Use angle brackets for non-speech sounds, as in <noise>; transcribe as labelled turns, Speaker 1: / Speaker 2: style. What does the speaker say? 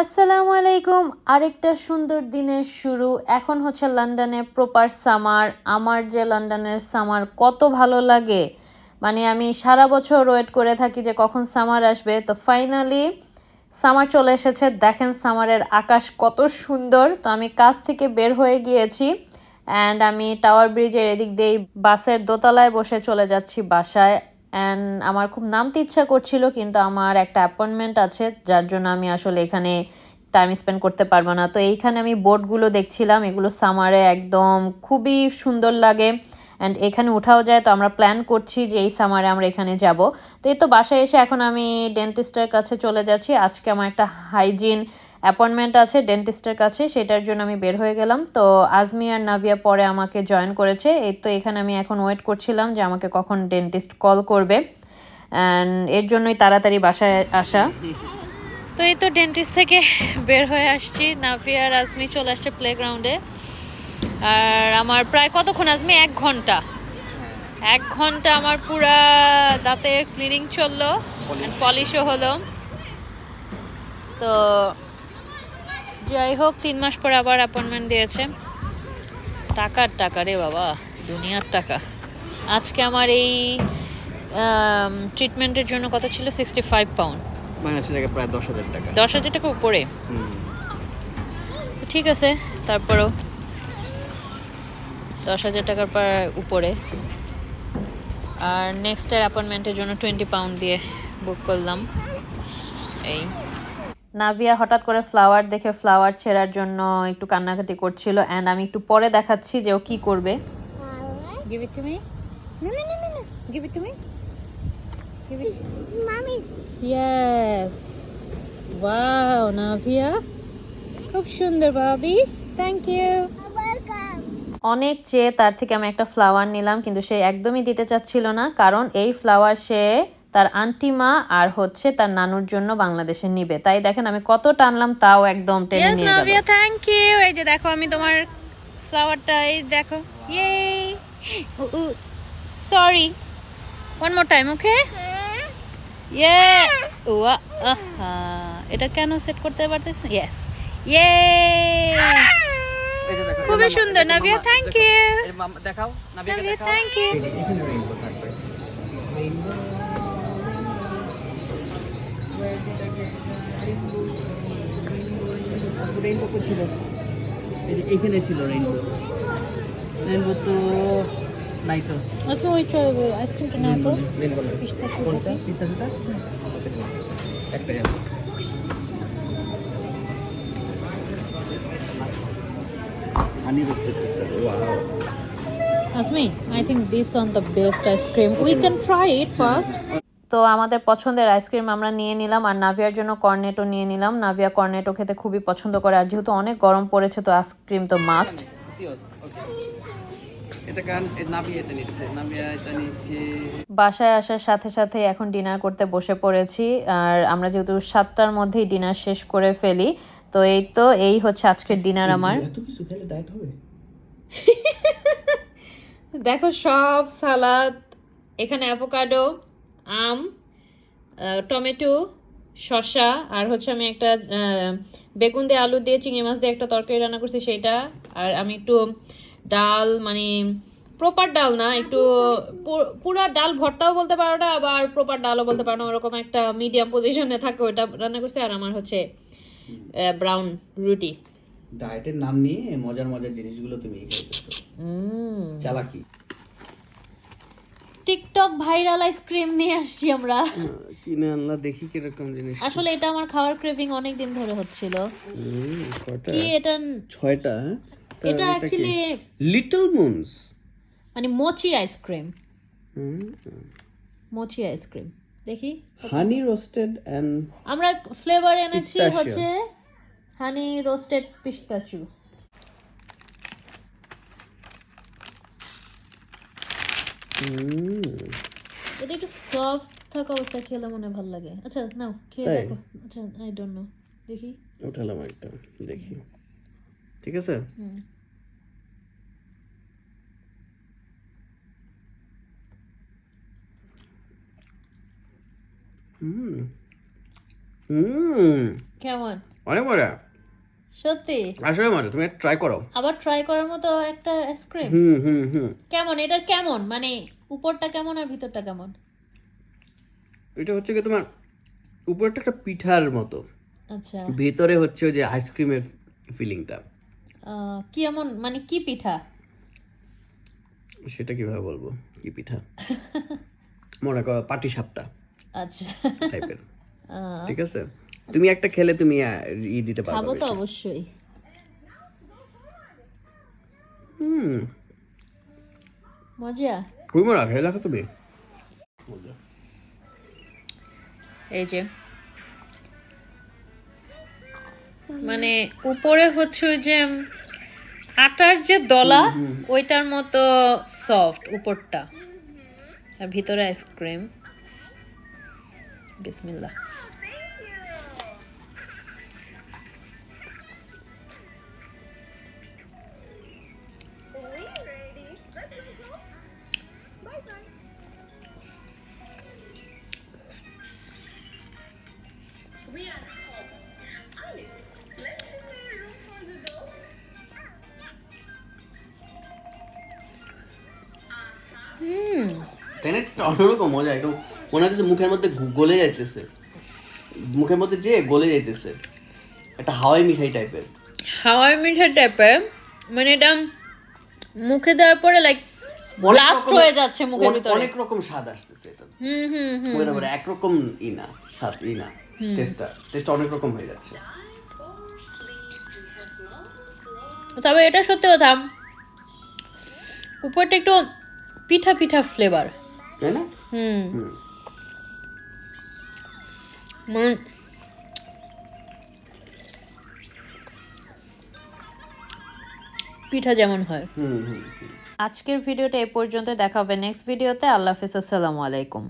Speaker 1: আসসালামু আলাইকুম। আরেকটা সুন্দর দিনের শুরু। এখন হচ্ছে লন্ডনে প্রপার সামার আমার যে লন্ডনের সামার কত ভালো লাগে। মানে আমি সারা বছর ওয়েট করে থাকি যে কখন সামার আসবে। তো ফাইনালি সামার চলে এসেছে। দেখেন সামারের আকাশ কত সুন্দর। তো আমি কাজ থেকে বের হয়ে গিয়েছি। অ্যান্ড আমি টাওয়ার ব্রিজের এদিক দিয়েই বাসের দোতলায় বসে চলে যাচ্ছি বাসায়। অ্যান্ড আমার খুব নামতে ইচ্ছা করছিল, কিন্তু আমার একটা অ্যাপয়েন্টমেন্ট আছে, যার জন্য আমি আসলে এখানে টাইম স্পেন্ড করতে পারব না। তো এইখানে আমি বোর্ডগুলো দেখছিলাম, এগুলো সামারে একদম খুবই সুন্দর লাগে। অ্যান্ড এখানে উঠাও যায়, তো আমরা প্ল্যান করছি যে এই সামারে আমরা এখানে যাব। তো এই তো বাসায় এসে এখন আমি ডেন্টিস্টের কাছে চলে যাচ্ছি। আজকে আমার একটা হাইজিন অ্যাপয়েন্টমেন্ট আছে ডেন্টিস্টের কাছে সেটার জন্য আমি বের হয়ে গেলাম। তো আজমি আর নাভিয়া পরে আমাকে জয়েন করেছে। এই তো এখানে আমি এখন ওয়েট করছিলাম যে আমাকে কখন ডেন্টিস্ট কল করবে। অ্যান্ড এর জন্যই তাড়াতাড়ি বাসায় আসা। তো এই তো ডেন্টিস্ট থেকে বের হয়ে আসছি। নাভিয়া আর আজমি চলে আসছে প্লেগ্রাউন্ডে আর আমার প্রায় কতক্ষণ আজমি? এক ঘণ্টা। এক ঘণ্টা আমার পুরা দাঁতের ক্লিনিং চলল। পলিশও হলো। তো যাই হোক তিন মাস পরে আবার অ্যাপয়েন্টমেন্ট দিয়েছে। টাকার টাকা রে বাবা দুনিয়ার টাকা। আজকে আমার এই ট্রিটমেন্টের জন্য কত ছিল? সিক্সটি ফাইভ পাউন্ড
Speaker 2: বাংলাদেশি প্রায় দশ হাজার টাকা।
Speaker 1: দশ হাজার টাকা উপরে। ঠিক আছে তারপরও দশ হাজার টাকার পর উপরে। আর নেক্সটের অ্যাপয়েন্টমেন্টের জন্য টোয়েন্টি পাউন্ড দিয়ে বুক করলাম। এই। নাভিয়া হঠাৎ করে ফ্লাওয়ার দেখে ফ্লাওয়ার ছেঁড়ার জন্য একটু কান্নাকাটি করছিল অ্যান্ড আমি একটু পরে দেখাচ্ছি যে ও কি করবে।
Speaker 3: Mommy's
Speaker 1: খুব সুন্দর ভাবি। থ্যাংক ইউ অনেক চেয়ে তার থেকে আমি একটা ফ্লাওয়ার নিলাম কিন্তু সে একদমই দিতে চাচ্ছিল না কারণ এই ফ্লাওয়ার সে তার আন্টি মা আর হচ্ছে তার নানুর জন্য বাংলাদেশে নিবে। তাই দেখেন আমি কত টানলাম তাও একদম টেনে নিয়ে গেল। থ্যাংক ইউ এই যে দেখো আমি তোমার ফ্লাওয়ারটা এই দেখো। ইয়ে sorry one more time okay ইয়ে ওয়া আহা এটা কেন সেট করতে পারতেছ? ইয়েস ইয়ে খুবই সুন্দর নাভিয়া থ্যাংক ইউ
Speaker 2: এই মামা, দেখাও
Speaker 1: নাভিয়া। থ্যাংক ইউ
Speaker 2: এই যে, এখানে rainbow থাকবে। Rainbow কই ছিল? এই যে এখানে ছিল রেইনবো রেইনবো তো নাই তো।
Speaker 1: আজকে ওই আইসক্রিমটা না তো?
Speaker 2: রেইনবো
Speaker 1: পিস্তা
Speaker 2: কোনটা? পিস্তা সেটা একটা আছে হানি রোস্টেড পিস্তা wow
Speaker 1: Asmi, I think this one the best ice cream. We can try it first. তো আমাদের পছন্দের আইসক্রিম আমরা নিয়ে নিলাম আর নাভিয়ার জন্য কর্নেটো নিয়ে নিলাম। নাভিয়া কর্নেটো খেতে খুবই পছন্দ করে আর যেহেতু অনেক গরম পড়েছে তো আইসক্রিম তো মাস্ট বাসায় আসার সাথে সাথে এখন ডিনার করতে বসে পড়েছি আর আমরা যেহেতু সাতটার মধ্যেই ডিনার শেষ করে ফেলি তো এই তো এই হচ্ছে আজকের ডিনার আমার। <laughs> দেখো সব সালাদ এখানে অ্যাভোকাডো আম টমেটো শসা আর হচ্ছে আমি একটা বেগুন দিয়ে আলু দিয়ে চিংড়ি মাছ দিয়ে একটা তরকারি রান্না করছি সেইটা। আর আমি একটু ডাল মানে প্রপার ডাল না একটু পুরা ডাল ভর্তাও বলতে পারো না আবার প্রপার ডালও বলতে পারো না ওরকম একটা মিডিয়াম পজিশনে থাকে ওটা রান্না করছি। আর আমার হচ্ছে ব্রাউন রুটি।
Speaker 2: ডায়েটের নাম নিয়ে মজার মজার জিনিসগুলো তুমি চালাকি।
Speaker 1: টিকটক ভাইরাল আইসক্রিম নিয়ে আসছি আমরা।
Speaker 2: কিনে আনলা দেখি কীরকম জিনিস
Speaker 1: আসলে এটা আমার খাওয়ার ক্রেভিং অনেক দিন ধরে হচ্ছিল। কি এটা?
Speaker 2: ছয়টা হ্যাঁ?
Speaker 1: এটা অ্যাকচুয়ালি
Speaker 2: লিটল মুনস
Speaker 1: মানে মোচি ice cream mochi ice cream দেখি।
Speaker 2: হানি রোস্টেড এন্ড
Speaker 1: আমরা ফ্লেভার এনেছি হচ্ছে হানি রোস্টেড পিস্তাচু এটা একটু সফট থাকা অবস্থায় খেলে মনে ভালো লাগে। আচ্ছা নাও খেয়ে? দেখো। আচ্ছা আই ডোন্ট নো দেখি।
Speaker 2: উঠালাম একটা দেখি। ঠিক আছে?
Speaker 1: হুম। কেমন?
Speaker 2: অনেক মজা।
Speaker 1: সত্যি?
Speaker 2: আসলে মজা তুমি ট্রাই করো।
Speaker 1: আবার ট্রাই করার মতো একটা আইসক্রিম
Speaker 2: হুম হুম হুম।
Speaker 1: কেমন? এটা কেমন? মানে উপরটা কেমন আর ভিতরটা কেমন?
Speaker 2: এটা হচ্ছে কি তোমার উপরটা একটা পিঠার মতো।
Speaker 1: আচ্ছা।
Speaker 2: ভেতরে হচ্ছে যে আইসক্রিমের ফিলিংটা
Speaker 1: কি এমন মানে কি পিঠা?
Speaker 2: সেটা কীভাবে বলব? কি পিঠা? মনে করো পাটি সাপটা।
Speaker 1: আচ্ছা।
Speaker 2: টাইপের ঠিক আছে? তুমি একটা খেলে তুমি ই দিতে পারবে
Speaker 1: খাব তো অবশ্যই।
Speaker 2: হুম।
Speaker 1: মজা?
Speaker 2: মজা খেয়ে দেখো তুমি।
Speaker 1: এই যে। মানে উপরে হচ্ছে ওই যে আটার যে দলা ওইটার মতো সফট উপরটা। আর ভিতরে আইসক্রিম বিসমিল্লাহ।
Speaker 2: তাই না? একটা অন্যরকম মজা একটু মনে হচ্ছে মুখের মধ্যে গলে যাইতেছে। মুখের মধ্যে যে গলে যাইতেছে একটা হাওয়াই মিঠাই টাইপের
Speaker 1: হাওয়াই মিঠা টাইপের মানে এটা মুখে দেওয়ার পরে লাইক ব্লাস্ট হয়ে যাচ্ছে মুখের ভিতরে।
Speaker 2: অনেক রকম স্বাদ আসতেছে এটা।
Speaker 1: হুম হুম হুম
Speaker 2: মুখের উপরে একরকম ই না স্বাদ ই না। টেস্টটা টেস্টটা অনেক রকম হয়ে যাচ্ছে।
Speaker 1: তবে এটা সত্যি কথা উপরটা একটু পিঠা পিঠা ফ্লেভার
Speaker 2: তাই না?
Speaker 1: হুম। মানে পিঠা যেমন হয়।
Speaker 2: হুম হুম।
Speaker 1: আজকের ভিডিওটা এ পর্যন্ত দেখা হবে নেক্সট ভিডিওতে আল্লাহ হাফিজ। আসসালামু আলাইকুম।